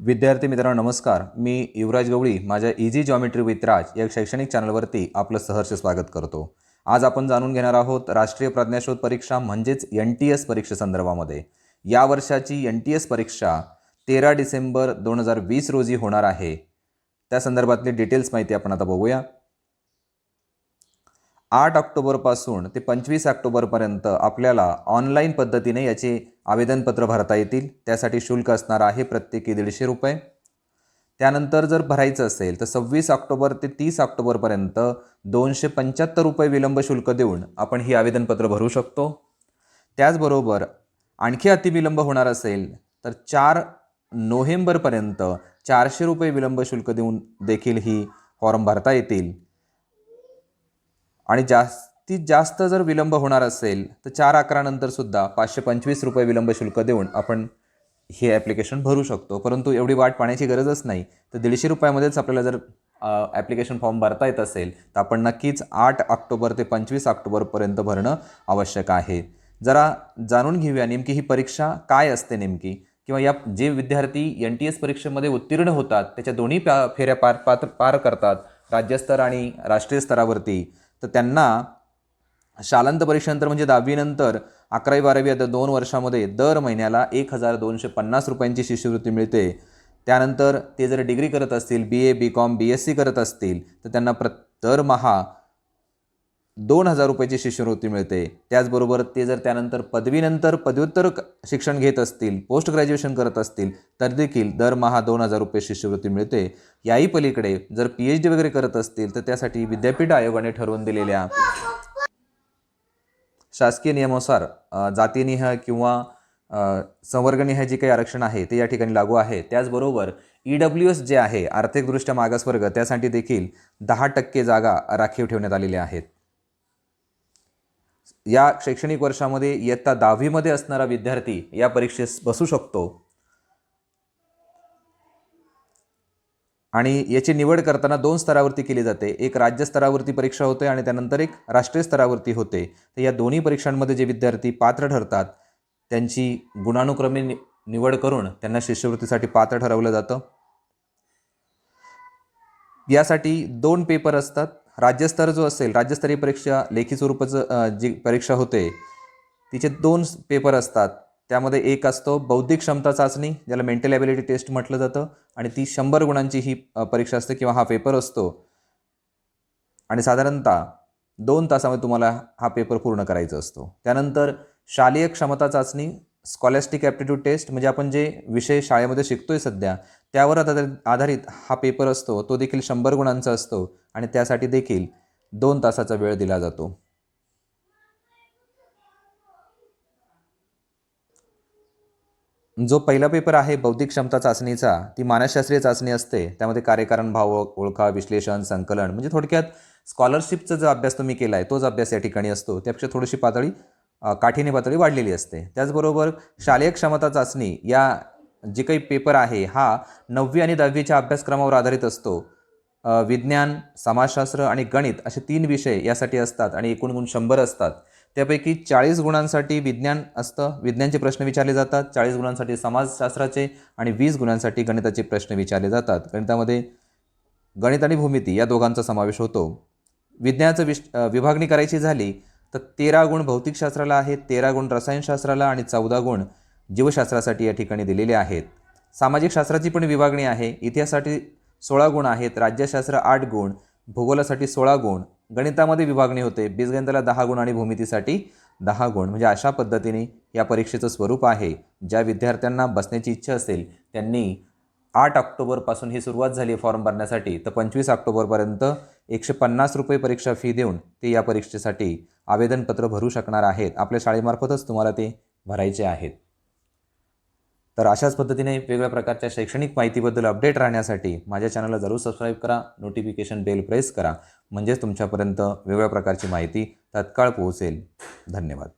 विद्यार्थी मित्रांनो नमस्कार. मी युवराज गवळी माझ्या इझी जॉमेट्री विथ राज या शैक्षणिक चॅनलवरती आपलं सहर्ष स्वागत करतो. आज आपण जाणून घेणार आहोत राष्ट्रीय प्रज्ञाशोध परीक्षा म्हणजेच एन टी एस परीक्षेसंदर्भामध्ये या वर्षाची एन टी एस परीक्षा तेरा डिसेंबर दोन हजार वीस रोजी होणार आहे. त्या संदर्भातली डिटेल्स माहिती आपण आता बघूया. आठ ऑक्टोबरपासून ते पंचवीस ऑक्टोबरपर्यंत आपल्याला ऑनलाईन पद्धतीने याचे आवेदनपत्र भरता येतील. त्यासाठी शुल्क असणार आहे प्रत्येकी दीडशे रुपये. त्यानंतर जर भरायचं असेल तर सव्वीस ऑक्टोबर ते तीस ऑक्टोबरपर्यंत दोनशे पंच्याहत्तर रुपये विलंब शुल्क देऊन आपण ही आवेदनपत्र भरू शकतो. त्याचबरोबर आणखी अतिविलंब होणार असेल तर चार नोव्हेंबरपर्यंत चारशे रुपये विलंब शुल्क देऊन देखील ही फॉर्म भरता येतील. आणि जास्त ती जास्त जर विलंब होणार असेल तर चार अकरानंतर सुद्धा पाचशे पंचवीस रुपये विलंब शुल्क देऊन आपण हे ॲप्लिकेशन भरू शकतो. परंतु एवढी वाट पाण्याची गरजच नाही. तर दीडशे रुपयामध्येच आपल्याला जर ॲप्लिकेशन फॉर्म भरता येत असेल तर आपण नक्कीच आठ ऑक्टोबर ते पंचवीस ऑक्टोबरपर्यंत भरणं आवश्यक आहे. जरा जाणून घेऊया नेमकी ही परीक्षा काय असते नेमकी किंवा या जे विद्यार्थी एन टी एस परीक्षेमध्ये उत्तीर्ण होतात त्याच्या दोन्ही प्या फेऱ्या पार पात्र पार करतात राज्यस्तर आणि राष्ट्रीय स्तरावरती तर त्यांना शालांत परीक्षेनंतर म्हणजे दहावीनंतर अकरावी बारावी आता दोन वर्षामध्ये दर महिन्याला एक हजार दोनशे पन्नास रुपयांची शिष्यवृत्ती मिळते. त्यानंतर ते जर डिग्री करत असतील B A B com B S C करत असतील तर त्यांना प्र दरमहा दोन हजार रुपयाची शिष्यवृत्ती मिळते. त्याचबरोबर ते जर त्यानंतर पदवीनंतर पदव्युत्तर शिक्षण घेत असतील पोस्ट ग्रॅज्युएशन करत असतील तर देखील दरमहा दोन हजार रुपये शिष्यवृत्ती मिळते. याही पलीकडे जर पी एच डी वगैरे करत असतील तर त्यासाठी विद्यापीठ आयोगाने ठरवून दिलेल्या शासकीय नियमानुसार जातीनिह किंवा संवर्गनिह जी जे काही आरक्षण आहे ते या ठिकाणी लागू आहे. त्याचबरोबर ई डब्ल्यू एस जे आहे आर्थिकदृष्ट्या मागासवर्ग त्यासाठी देखील दहा टक्के जागा राखीव ठेवण्यात आलेल्या आहेत. या शैक्षणिक वर्षामध्ये इयत्ता दहावीमध्ये असणारा विद्यार्थी या परीक्षेस बसू शकतो. आणि याची निवड करताना दोन स्तरावरती केली जाते. एक राज्य स्तरावरती परीक्षा होते आणि त्यानंतर एक राष्ट्रीय स्तरावरती होते. तर या दोन्ही परीक्षांमध्ये जे विद्यार्थी पात्र ठरतात त्यांची गुणानुक्रमे नि निवड करून त्यांना शिष्यवृत्तीसाठी पात्र ठरवलं जातं. यासाठी दोन पेपर असतात. राज्यस्तर जो असेल राज्यस्तरीय परीक्षा लेखी स्वरूपाचं जी परीक्षा होते तिचे दोन पेपर असतात. त्यामध्ये एक असतो बौद्धिक क्षमता चाचणी ज्याला मेंटल ॲबिलिटी टेस्ट म्हटलं जातं आणि ती शंभर गुणांची ही परीक्षा असते किंवा हा पेपर असतो. आणि साधारणतः दोन तासामध्ये तुम्हाला हा पेपर पूर्ण करायचा असतो. त्यानंतर शालेय क्षमता चाचणी स्कॉलॅस्टिक ॲप्टिट्यूड टेस्ट म्हणजे आपण जे विषय शाळेमध्ये शिकतो आहे सध्या त्यावर आधारित हा पेपर असतो तो देखील शंभर गुणांचा असतो आणि त्यासाठी देखील दोन तासाचा वेळ दिला जातो. जो पहिला पेपर आहे बौद्धिक क्षमता चाचणीचा ती मानसशास्त्रीय चाचणी असते. त्यामध्ये कार्यकारण भाव ओळखा विश्लेषण संकलन म्हणजे थोडक्यात स्कॉलरशिपचा जो अभ्यास तुम्ही केला आहे तोच अभ्यास या ठिकाणी असतो. त्यापेक्षा थोडीशी पातळी काठीने पातळी वाढलेली असते. त्याचबरोबर शालेय क्षमता चाचणी या जे काही पेपर आहे हा नववी आणि दहावीच्या अभ्यासक्रमावर आधारित असतो. विज्ञान समाजशास्त्र आणि गणित असे तीन विषय यासाठी असतात आणि एकूण गुण शंभर असतात. त्यापैकी चाळीस गुणांसाठी विज्ञान असतं. विज्ञानचे प्रश्न विचारले जातात. चाळीस गुणांसाठी समाजशास्त्राचे आणि वीस गुणांसाठी गणिताचे प्रश्न विचारले जातात. गणितामध्ये गणित आणि भूमिती या दोघांचा समावेश होतो. विज्ञानाचं विश विभागणी करायची झाली तर तेरा गुण भौतिकशास्त्राला आहेत तेरा गुण रसायनशास्त्राला आणि चौदा गुण जीवशास्त्रासाठी या ठिकाणी दिलेले आहेत. सामाजिक शास्त्राची पण विभागणी आहे. इतिहासासाठी सोळा गुण आहेत राज्यशास्त्र आठ गुण भूगोलासाठी सोळा गुण गणितामध्ये विभागणी होते. बीजगणिताला दहा गुण आणि भूमितीसाठी दहा गुण. म्हणजे अशा पद्धतीने या परीक्षेचं स्वरूप आहे. ज्या विद्यार्थ्यांना बसण्याची इच्छा असेल त्यांनी आठ ऑक्टोबरपासून ही सुरुवात झाली फॉर्म भरण्यासाठी. तर पंचवीस ऑक्टोबरपर्यंत एकशे पन्नास रुपये परीक्षा फी देऊन ते या परीक्षेसाठी आवेदनपत्र भरू शकणार आहेत. आपल्या शाळेमार्फतच तुम्हाला ते भरायचे आहेत. तर अशाच पद्धतीने वेगवेगळ्या प्रकारच्या शैक्षणिक माहितीबद्दल अपडेट राहण्यासाठी माझ्या चॅनलला जरूर सबस्क्राईब करा. नोटिफिकेशन बेल प्रेस करा. म्हणजेच तुमच्यापर्यंत वेगवेगळ्या प्रकारची माहिती तत्काळ पोहोचेल. धन्यवाद.